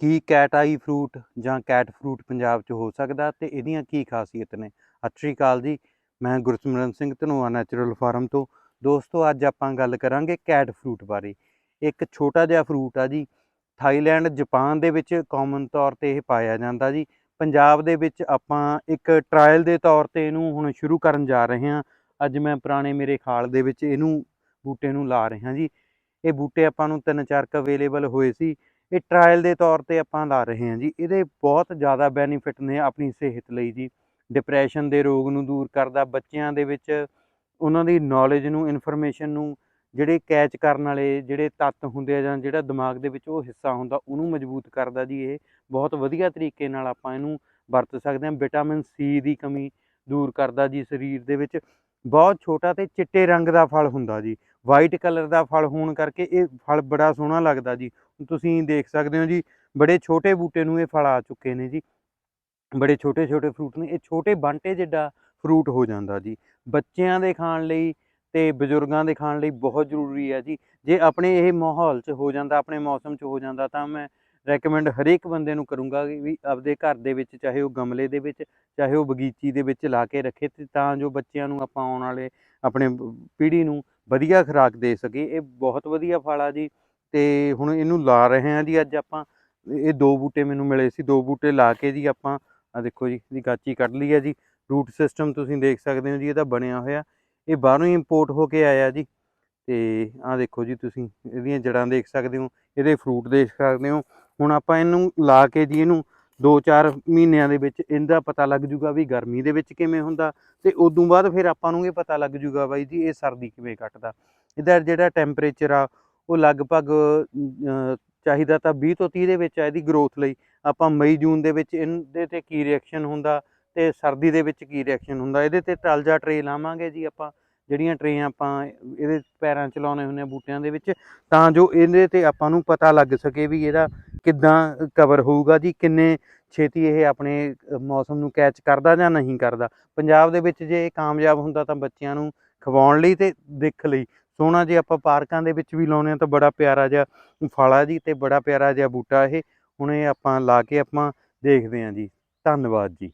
ਕੀ cat eye fruit ਜਾਂ cat fruit Punjab 'ਚ ਹੋ ਸਕਦਾ ਤੇ ਇਹਦੀਆਂ ਕੀ ਖਾਸੀਅਤ ਨੇ? ਸਤਿ ਸ਼੍ਰੀ ਅਕਾਲ ਜੀ, ਮੈਂ ਗੁਰਸਿਮਰਨ ਸਿੰਘ ਧਨੋਆ ਨੈਚੁਰਲ ਫਾਰਮ ਤੋਂ। ਦੋਸਤੋ, ਅੱਜ ਆਪਾਂ ਗੱਲ ਕਰਾਂਗੇ ਕੈਟ ਫਰੂਟ ਬਾਰੇ। ਇੱਕ ਛੋਟਾ ਜਿਹਾ ਫਰੂਟ ਆ ਜੀ, ਥਾਈਲੈਂਡ, ਜਾਪਾਨ ਦੇ ਵਿੱਚ ਕਾਮਨ ਤੌਰ ਤੇ ਇਹ ਪਾਇਆ ਜਾਂਦਾ ਜੀ। ਪੰਜਾਬ ਦੇ ਵਿੱਚ ਆਪਾਂ ਇੱਕ ਟ੍ਰਾਇਲ ਦੇ ਤੌਰ ਤੇ ਇਹਨੂੰ ਹੁਣ ਸ਼ੁਰੂ ਕਰਨ ਜਾ ਰਹੇ ਹਾਂ। ਅੱਜ ਮੈਂ ਪੁਰਾਣੇ ਮੇਰੇ ਖਾਲ ਦੇ ਵਿੱਚ ਇਹਨੂੰ, ਬੂਟੇ ਨੂੰ ਲਾ ਰਿਹਾ ਜੀ। ਇਹ ਬੂਟੇ ਆਪਾਂ ਨੂੰ ਤਿੰਨ ਚਾਰ ਕ ਅਵੇਲੇਬਲ ਹੋਏ ਸੀ। ਇਹ ਟ੍ਰਾਇਲ ਦੇ ਤੌਰ ਤੇ ਆਪਾਂ ਲਾ ਰਹੇ ਹਾਂ ਜੀ। ਇਹਦੇ ਬਹੁਤ ਜ਼ਿਆਦਾ ਬੈਨੀਫਿਟ ਨੇ ਆਪਣੀ ਸਿਹਤ ਲਈ ਜੀ। ਡਿਪਰੈਸ਼ਨ ਦੇ ਰੋਗ ਨੂੰ ਦੂਰ ਕਰਦਾ, ਬੱਚਿਆਂ ਦੇ ਵਿੱਚ ਉਹਨਾਂ ਦੀ ਨੌਲੇਜ ਨੂੰ ਇਨਫੋਰਮੇਸ਼ਨ ਨੂੰ ਜਿਹੜੇ ਕੈਚ ਕਰਨ ਵਾਲੇ, ਜਿਹੜੇ ਤੱਤ ਹੁੰਦੇ ਆ ਜਾਂ ਜਿਹੜਾ ਦਿਮਾਗ ਦੇ ਵਿੱਚ ਉਹ ਹਿੱਸਾ ਹੁੰਦਾ, ਉਹਨੂੰ ਮਜ਼ਬੂਤ ਕਰਦਾ ਜੀ ਇਹ। ਬਹੁਤ ਵਧੀਆ ਤਰੀਕੇ ਨਾਲ ਆਪਾਂ ਇਹਨੂੰ ਵਰਤ ਸਕਦੇ ਹਾਂ। ਵਿਟਾਮਿਨ ਸੀ ਦੀ ਕਮੀ ਦੂਰ ਕਰਦਾ ਜੀ ਸਰੀਰ ਦੇ ਵਿੱਚ। ਬਹੁਤ ਛੋਟਾ ਤੇ ਚਿੱਟੇ ਰੰਗ ਦਾ ਫਲ ਹੁੰਦਾ ਜੀ। ਵਾਈਟ ਕਲਰ ਦਾ ਫਲ ਹੋਣ ਕਰਕੇ ਇਹ ਫਲ ਬੜਾ ਸੋਹਣਾ ਲੱਗਦਾ ਜੀ। ਤੁਸੀਂ ਦੇਖ ਸਕਦੇ ਹੋ ਜੀ, ਬੜੇ ਛੋਟੇ ਬੂਟੇ ਨੂੰ ਇਹ ਫਲ ਆ ਚੁੱਕੇ ਨੇ ਜੀ। ਬੜੇ ਛੋਟੇ ਛੋਟੇ ਫਰੂਟ ਨੇ, ਇਹ ਛੋਟੇ ਬਾਂਟੇ ਜਿੱਡਾ ਫਰੂਟ ਹੋ ਜਾਂਦਾ ਜੀ। ਬੱਚਿਆਂ ਦੇ ਖਾਣ ਲਈ ਤੇ ਬਜ਼ੁਰਗਾਂ ਦੇ ਖਾਣ ਲਈ ਬਹੁਤ ਜ਼ਰੂਰੀ ਹੈ ਜੀ। ਜੇ ਆਪਣੇ ਇਹ ਮਾਹੌਲ 'ਚ ਹੋ ਜਾਂਦਾ, ਆਪਣੇ ਮੌਸਮ 'ਚ ਹੋ ਜਾਂਦਾ ਤਾਂ ਮੈਂ ਰეკਮੈਂਡ ਹਰੇਕ ਬੰਦੇ ਨੂੰ ਕਰੂੰਗਾ ਵੀ ਆਪਦੇ ਘਰ ਦੇ ਵਿੱਚ, ਚਾਹੇ ਉਹ ਗਮਲੇ ਦੇ ਵਿੱਚ, ਚਾਹੇ ਉਹ ਬਗੀਚੀ ਦੇ ਵਿੱਚ ਲਾ ਕੇ ਰੱਖੇ ਤੇ ਤਾਂ ਜੋ ਬੱਚਿਆਂ ਨੂੰ ਆਪਾਂ ਆਉਣ ਵਾਲੇ, ਆਪਣੇ ਪੀੜ੍ਹੀ ਨੂੰ ਵਧੀਆ ਖੁਰਾਕ ਦੇ ਸਕੇ ਇਹ ਬਹੁਤ ਵਧੀਆ ਫਲ ਆ ਜੀ। ਤੇ ਹੁਣ ਇਹਨੂੰ ਲਾ ਰਹੇ ਹਾਂ ਜੀ ਅੱਜ ਆਪਾਂ। ਇਹ ਦੋ ਬੂਟੇ ਮੈਨੂੰ ਮਿਲੇ ਸੀ, ਦੋ ਬੂਟੇ ਲਾ ਕੇ ਜੀ ਆਪਾਂ, ਆ ਦੇਖੋ ਜੀ, ਇਹਦੀ ਗਾਚੀ ਕੱਢ ਲਈ ਹੈ ਜੀ। ਰੂਟ ਸਿਸਟਮ ਤੁਸੀਂ ਦੇਖ ਸਕਦੇ ਹੋ ਜੀ, ਇਹਦਾ ਬਣਿਆ ਹੋਇਆ। ਇਹ ਬਾਹਰੋਂ ਹੀ ਇੰਪੋਰਟ ਹੋ ਕੇ ਆਇਆ ਜੀ। ਤੇ ਆਹ ਦੇਖੋ ਜੀ ਤੁਸੀਂ, ਇਹਦੀਆਂ ਜੜਾਂ ਦੇਖ ਸਕਦੇ ਹੋ, ਇਹਦੇ ਫਰੂਟ ਦੇਖ ਸਕਦੇ ਹੋ। ਹੁਣ ਆਪਾਂ ਇਹਨੂੰ ਲਾ ਕੇ ਜੀ ਇਹਨੂੰ 2-4 ਮਹੀਨਿਆਂ ਦੇ ਵਿੱਚ ਇਹਦਾ ਪਤਾ ਲੱਗ ਜੂਗਾ ਵੀ ਗਰਮੀ ਦੇ ਵਿੱਚ ਕਿਵੇਂ ਹੁੰਦਾ ਤੇ ਉਦੋਂ ਬਾਅਦ ਫਿਰ ਆਪਾਂ ਨੂੰ ਇਹ ਪਤਾ ਲੱਗ ਜੂਗਾ ਬਾਈ ਜੀ ਇਹ ਸਰਦੀ ਕਿਵੇਂ ਕੱਟਦਾ। ਇਹਦਾ ਜਿਹੜਾ ਟੈਂਪਰੇਚਰ ਆ, ਉਹ ਲਗਭਗ ਚਾਹੀਦਾ ਤਾਂ 20 ਤੋਂ 30 ਦੇ ਵਿੱਚ ਆ ਇਹਦੀ ਗਰੋਥ ਲਈ। ਆਪਾਂ ਮਈ, ਜੂਨ ਦੇ ਵਿੱਚ ਇਹਦੇ ਤੇ ਕੀ ਰਿਐਕਸ਼ਨ ਹੁੰਦਾ ਤੇ ਸਰਦੀ ਦੇ ਵਿੱਚ ਕੀ ਰਿਐਕਸ਼ਨ ਹੁੰਦਾ, ਇਹਦੇ ਤੇ ਟਲਜਾ ਟਰੇ ਲਾਵਾਂਗੇ ਜੀ ਆਪਾਂ। ਜਿਹੜੀਆਂ ਟਰੇ ਆਪਾਂ ਇਹਦੇ ਪੈਰਾਂ 'ਚ ਲਾਉਣੇ ਹੁੰਦੇ ਆ ਬੂਟਿਆਂ ਦੇ ਵਿੱਚ, ਤਾਂ ਜੋ ਇਹਦੇ ਤੇ ਆਪਾਂ ਨੂੰ ਪਤਾ ਲੱਗ ਸਕੇ ਵੀ ਇਹਦਾ ਕਿੱਦਾਂ ਕਵਰ ਹੋਊਗਾ ਜੀ? ਕਿੰਨੇ ਛੇਤੀ ਇਹ ਆਪਣੇ ਮੌਸਮ ਨੂੰ ਕੈਚ ਕਰਦਾ ਜਾਂ ਨਹੀਂ ਕਰਦਾ? ਪੰਜਾਬ ਦੇ ਵਿੱਚ ਜੇ ਇਹ ਕਾਮਯਾਬ ਹੁੰਦਾ ਤਾਂ ਬੱਚਿਆਂ ਨੂੰ ਖਵਾਉਣ ਲਈ ਤੇ ਦਿੱਖ ਲਈ। ਸੋਹਣਾ ਜੇ ਆਪਾਂ ਪਾਰਕਾਂ ਦੇ ਵਿੱਚ ਵੀ ਲਾਉਨੇ ਆ ਤਾਂ ਬੜਾ ਪਿਆਰਾ ਜਿਹਾ ਫਲ ਆ ਜੀ ਤੇ ਬੜਾ ਪਿਆਰਾ ਜਿਹਾ ਬੂਟਾ ਇਹ। ਹੁਣ ਇਹ ਆਪਾਂ ਲਾ ਕੇ ਆਪਾਂ ਦੇਖਦੇ ਹਾਂ ਜੀ। ਧੰਨਵਾਦ ਜੀ।